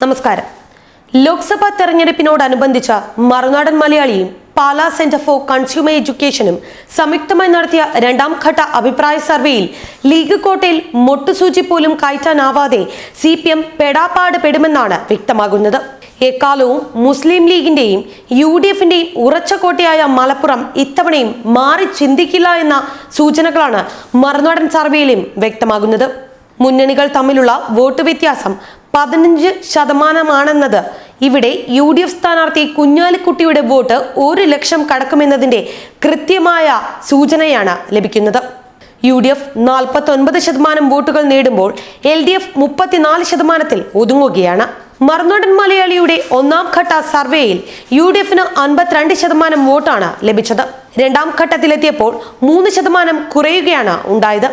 നമസ്കാരം. ലോക്സഭാ തെരഞ്ഞെടുപ്പിനോടനുബന്ധിച്ച മറുനാടൻ മലയാളിയും പാലാ സെന്റർ ഫോർ കൺസ്യൂമർ എഡ്യൂക്കേഷനും സംയുക്തമായി നടത്തിയ രണ്ടാം ഘട്ട അഭിപ്രായ സർവേയിൽ ലീഗ് കോട്ടയിൽ മൊട്ടുസൂചി പോലും കയറ്റാനാവാതെ സി പി എം പെടാപ്പാട് പെടുമെന്നാണ് വ്യക്തമാകുന്നത്. എക്കാലവും മുസ്ലിം ലീഗിന്റെയും യു ഡി എഫിന്റെയും ഉറച്ച കോട്ടയായ മലപ്പുറം ഇത്തവണയും മാറി ചിന്തിക്കില്ല എന്ന സൂചനകളാണ് മറുനാടൻ സർവേയിലും വ്യക്തമാകുന്നത്. മുന്നണികൾ തമ്മിലുള്ള വോട്ട് വ്യത്യാസം പതിനഞ്ച് ശതമാനമാണെന്നത്. ഇവിടെ യു ഡി എഫ് സ്ഥാനാർത്ഥി കുഞ്ഞാലിക്കുട്ടിയുടെ വോട്ട് ഒരു ലക്ഷം കടക്കുമെന്നതിന്റെ കൃത്യമായ സൂചനയാണ് ലഭിക്കുന്നത്. യു ഡി എഫ് നാൽപ്പത്തി ഒൻപത് ശതമാനം വോട്ടുകൾ നേടുമ്പോൾ എൽ ഡി എഫ് മുപ്പത്തിനാല് ശതമാനത്തിൽ ഒതുങ്ങുകയാണ്. മറുനാടൻ മലയാളിയുടെ ഒന്നാം ഘട്ട സർവേയിൽ യു ഡി എഫിന് അൻപത്തിരണ്ട് ശതമാനം വോട്ടാണ് ലഭിച്ചത്. രണ്ടാം ഘട്ടത്തിലെത്തിയപ്പോൾ മൂന്ന് ശതമാനം കുറയുകയാണ് ഉണ്ടായത്.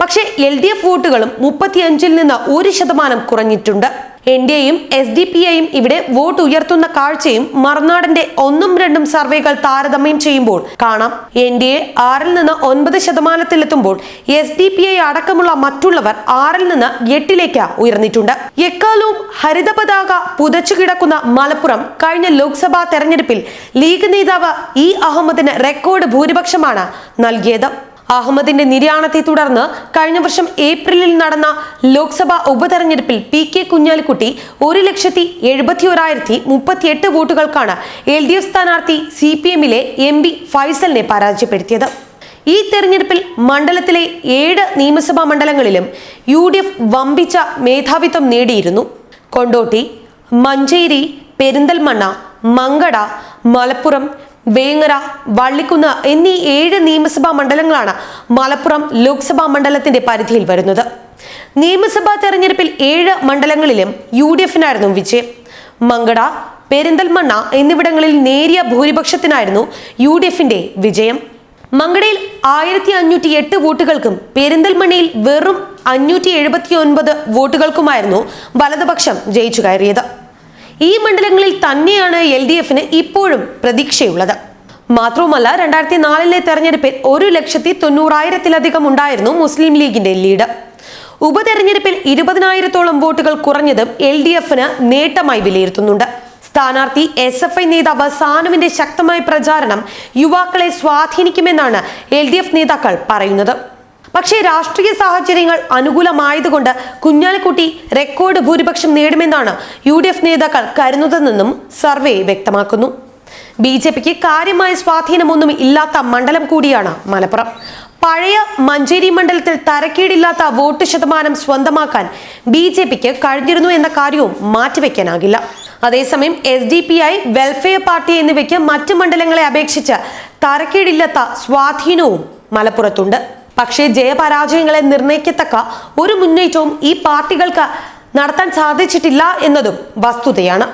പക്ഷേ എൽ ഡി എഫ് വോട്ടുകളും മുപ്പത്തിയഞ്ചിൽ നിന്ന് ഒരു ശതമാനം കുറഞ്ഞിട്ടുണ്ട്. എൻ ഡി എയും എസ് ഡി പി ഐയും ഇവിടെ വോട്ട് ഉയർത്തുന്ന കാഴ്ചയും മറുനാടിന്റെ ഒന്നും രണ്ടും സർവേകൾ താരതമ്യം ചെയ്യുമ്പോൾ കാണാം. എൻ ഡി എ ആറിൽ നിന്ന് ഒൻപത് ശതമാനത്തിലെത്തുമ്പോൾ എസ് ഡി പി ഐ അടക്കമുള്ള മറ്റുള്ളവർ ആറിൽ നിന്ന് എട്ടിലേക്ക് ഉയർന്നിട്ടുണ്ട്. എക്കാലവും ഹരിത പതാക പുതച്ചു കിടക്കുന്ന മലപ്പുറം കഴിഞ്ഞ ലോക്സഭാ തെരഞ്ഞെടുപ്പിൽ ലീഗ് നേതാവ് ഇ അഹമ്മദിന് റെക്കോർഡ് ഭൂരിപക്ഷമാണ് നൽകിയത്. അഹമ്മദിന്റെ നിര്യാണത്തെ തുടർന്ന് കഴിഞ്ഞ വർഷം ഏപ്രിലിൽ നടന്ന ലോക്സഭാ ഉപതെരഞ്ഞെടുപ്പിൽ പി കെ കുഞ്ഞാലിക്കുട്ടി ഒരു ലക്ഷത്തി എഴുപത്തി ഒരായിരത്തി മുപ്പത്തിയെട്ട് വോട്ടുകൾക്കാണ് എൽ ഡി എഫ് സ്ഥാനാർത്ഥി സി പി എമ്മിലെ എം പി ഫൈസലിനെ പരാജയപ്പെടുത്തിയത്. ഈ തെരഞ്ഞെടുപ്പിൽ മണ്ഡലത്തിലെ ഏഴ് നിയമസഭാ മണ്ഡലങ്ങളിലും യു ഡി എഫ് വമ്പിച്ച മേധാവിത്വം നേടിയിരുന്നു. കൊണ്ടോട്ടി മഞ്ചേരി പെരിന്തൽമണ്ണ മങ്കട മലപ്പുറം വേങ്ങര വള്ളിക്കുന്ന് എന്നീ ഏഴ് നിയമസഭാ മണ്ഡലങ്ങളാണ് മലപ്പുറം ലോക്സഭാ മണ്ഡലത്തിന്റെ പരിധിയിൽ വരുന്നത്. നിയമസഭാ തെരഞ്ഞെടുപ്പിൽ ഏഴ് മണ്ഡലങ്ങളിലും യു ഡി എഫിനായിരുന്നു വിജയം. മങ്കട പെരിന്തൽമണ്ണ എന്നിവിടങ്ങളിൽ നേരിയ ഭൂരിപക്ഷത്തിനായിരുന്നു യു ഡി എഫിന്റെ വിജയം. മങ്കടയിൽ ആയിരത്തി അഞ്ഞൂറ്റി എട്ട് വോട്ടുകൾക്കും പെരിന്തൽമണ്ണയിൽ വെറും അഞ്ഞൂറ്റി എഴുപത്തി ഒൻപത് വോട്ടുകൾക്കുമായിരുന്നു വലതുപക്ഷം ജയിച്ചു കയറിയത്. ഈ മണ്ഡലങ്ങളിൽ തന്നെയാണ് എൽ ഡി എഫിന് ഇപ്പോഴും പ്രതീക്ഷയുള്ളത്. മാത്രവുമല്ല രണ്ടായിരത്തി നാലിലെ തെരഞ്ഞെടുപ്പിൽ ഒരു ലക്ഷത്തി തൊണ്ണൂറായിരത്തിലധികം ഉണ്ടായിരുന്നു മുസ്ലിം ലീഗിന്റെ ലീഡ്. ഉപതെരഞ്ഞെടുപ്പിൽ ഇരുപതിനായിരത്തോളം വോട്ടുകൾ കുറഞ്ഞതും എൽ ഡി എഫിന് നേട്ടമായി വിലയിരുത്തുന്നുണ്ട്. സ്ഥാനാർത്ഥി എസ് എഫ് ഐ നേതാവ് സാനുവിന്റെ ശക്തമായ പ്രചാരണം യുവാക്കളെ സ്വാധീനിക്കുമെന്നാണ് എൽ ഡി എഫ് നേതാക്കൾ പറയുന്നത്. പക്ഷേ രാഷ്ട്രീയ സാഹചര്യങ്ങൾ അനുകൂലമായതുകൊണ്ട് കുഞ്ഞാലിക്കുട്ടി റെക്കോർഡ് ഭൂരിപക്ഷം നേടുമെന്നാണ് യു ഡി എഫ് നേതാക്കൾ കരുതുന്നതെന്നും സർവേ വ്യക്തമാക്കുന്നു. ബി ജെ പിക്ക് കാര്യമായ സ്വാധീനമൊന്നും ഇല്ലാത്ത മണ്ഡലം കൂടിയാണ് മലപ്പുറം. പഴയ മഞ്ചേരി മണ്ഡലത്തിൽ തരക്കേടില്ലാത്ത വോട്ട് ശതമാനം സ്വന്തമാക്കാൻ ബി ജെ പിക്ക് കഴിഞ്ഞിരുന്നു എന്ന കാര്യവും മാറ്റിവെക്കാനാകില്ല. അതേസമയം S D P I welfare party എന്നിവയ്ക്ക് മറ്റ് മണ്ഡലങ്ങളെ അപേക്ഷിച്ച് തരക്കേടില്ലാത്ത സ്വാധീനവും മലപ്പുറത്തുണ്ട്. പക്ഷേ ജയപരാജയങ്ങളെ നിർണയിക്കത്തക്ക ഒരു മുന്നേറ്റവും ഈ പാർട്ടികൾക്ക് നടത്താൻ സാധിച്ചിട്ടില്ല എന്നതും വസ്തുതയാണ്.